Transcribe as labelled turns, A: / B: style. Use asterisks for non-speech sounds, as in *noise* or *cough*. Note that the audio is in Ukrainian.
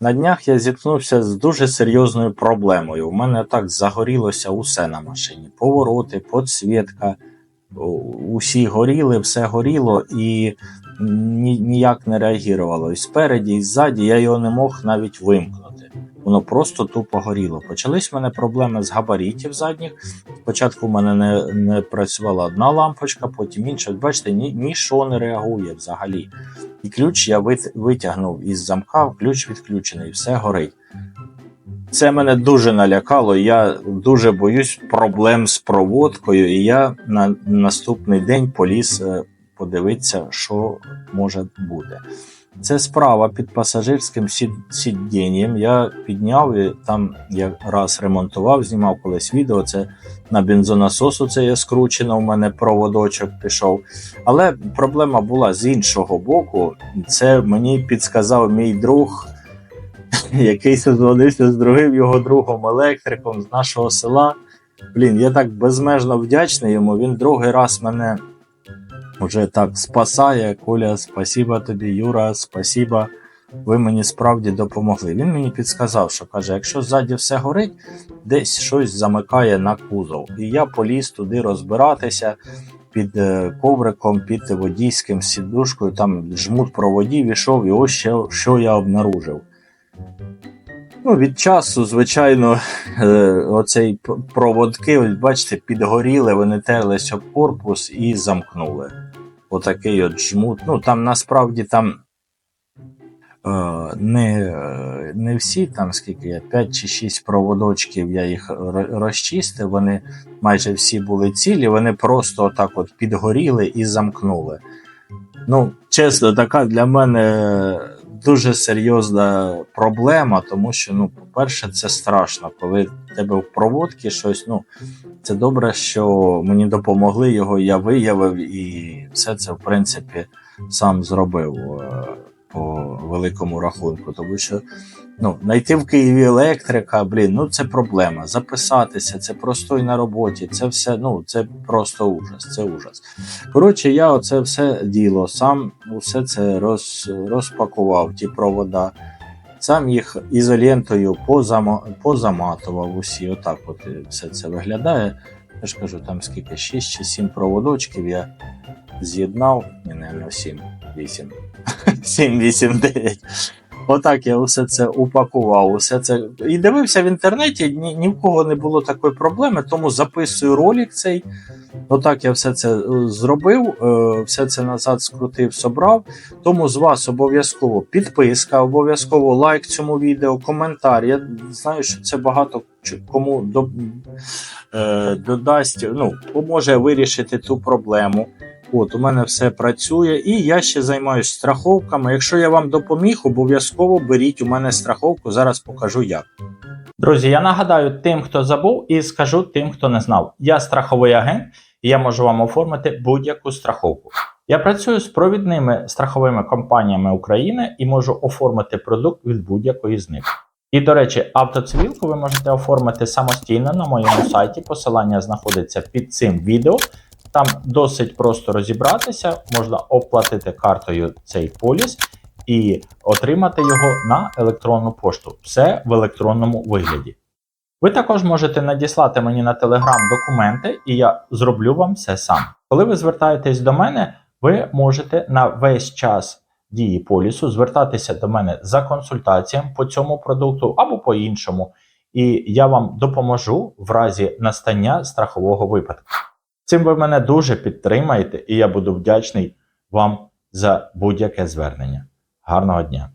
A: На днях я зіткнувся з дуже серйозною проблемою. У мене так загорілося усе на машині: повороти, подсвітка, усі горіли, все горіло і ні, ніяк не реагувало. І спереді, і ззаді я його не мог навіть вимкнути. Воно просто тупо горіло. Почались в мене проблеми з габаритів задніх. Спочатку в мене не, не працювала одна лампочка, потім інша. Бачите, ні, ніщо не реагує взагалі. І ключ я вит- витягнув із замка, ключ відключений, все горить. Це мене дуже налякало. Я дуже боюсь проблем з проводкою, і я на наступний день поліз е, подивитися, що може бути. Це справа під пасажирським сидінням. Я підняв і там я раз ремонтував, знімав колись відео. Це на бензонасосу це я скручено, у мене проводочок пішов. Але проблема була з іншого боку. Це мені підсказав мій друг, *laughs* який созвонився з другим його другом електриком з нашого села. Блін, я так безмежно вдячний йому. Він другий раз мене вже так спасає. Коля, спасіба тобі, Юра, спасіба. Ви мені справді допомогли. Він мені підсказав, що каже: якщо ззаді все горить, десь щось замикає на кузов. І я поліз туди розбиратися під е, ковриком, під водійським сідушкою, там жмут проводів ішов, і ось ще, що я обнаружив. Ну, від часу, звичайно, е, оцей проводки, бачите, підгоріли, вони терлись об корпус і замкнули. Отакий от жмут. Ну, там насправді там е, не, не всі, там скільки я, 5 чи 6 проводочків я їх розчистив, вони майже всі були цілі, вони просто отак от підгоріли і замкнули. Ну, чесно, така для мене дуже серйозна проблема, тому що, ну, по-перше, це страшно, коли в тебе в проводці щось. Ну, це добре, що мені допомогли його, я виявив, і все це, в принципі, сам зробив е, великому рахунку. Тому що ну, знайти в Києві електрика, блін, ну це проблема. Записатися, це простой на роботі, це все, ну, це просто ужас, це ужас. Коротше, я оце все діло, сам усе це роз, розпакував, ті провода, сам їх ізолентою позама, позаматував усі. Отак от все це виглядає. Я ж кажу, там скільки 6 чи 7 проводочків я з'єднав, не 7, 8, 7, 8, 9. Отак я усе це упакував, усе це. І дивився в інтернеті, ні, ні в кого не було такої проблеми, тому записую ролик цей. Отак я все це е, зробив, е, все це назад скрутив, собрав. Тому з вас обов'язково підписка, обов'язково лайк цьому відео, коментар. Я знаю, що це багато кому е, додасть, ну, поможе вирішити ту проблему. От, у мене все працює, і я ще займаюся страховками. Якщо я вам допоміг, обов'язково беріть у мене страховку. Зараз покажу як.
B: Друзі, я нагадаю тим, хто забув, і скажу тим, хто не знав. Я страховий агент, і я можу вам оформити будь-яку страховку. Я працюю з провідними страховими компаніями України і можу оформити продукт від будь-якої з них. І, до речі, автоцивілку ви можете оформити самостійно на моєму сайті. Посилання знаходиться під цим відео. Там досить просто розібратися, можна оплатити картою цей поліс і отримати його на електронну пошту. Все в електронному вигляді. Ви також можете надіслати мені на Telegram документи, і я зроблю вам все сам. Коли ви звертаєтесь до мене, ви можете на весь час дії полісу звертатися до мене за консультаціями по цьому продукту або по іншому, і я вам допоможу в разі настання страхового випадку. Цим ви мене дуже підтримаєте, і я буду вдячний вам за будь-яке звернення. Гарного дня!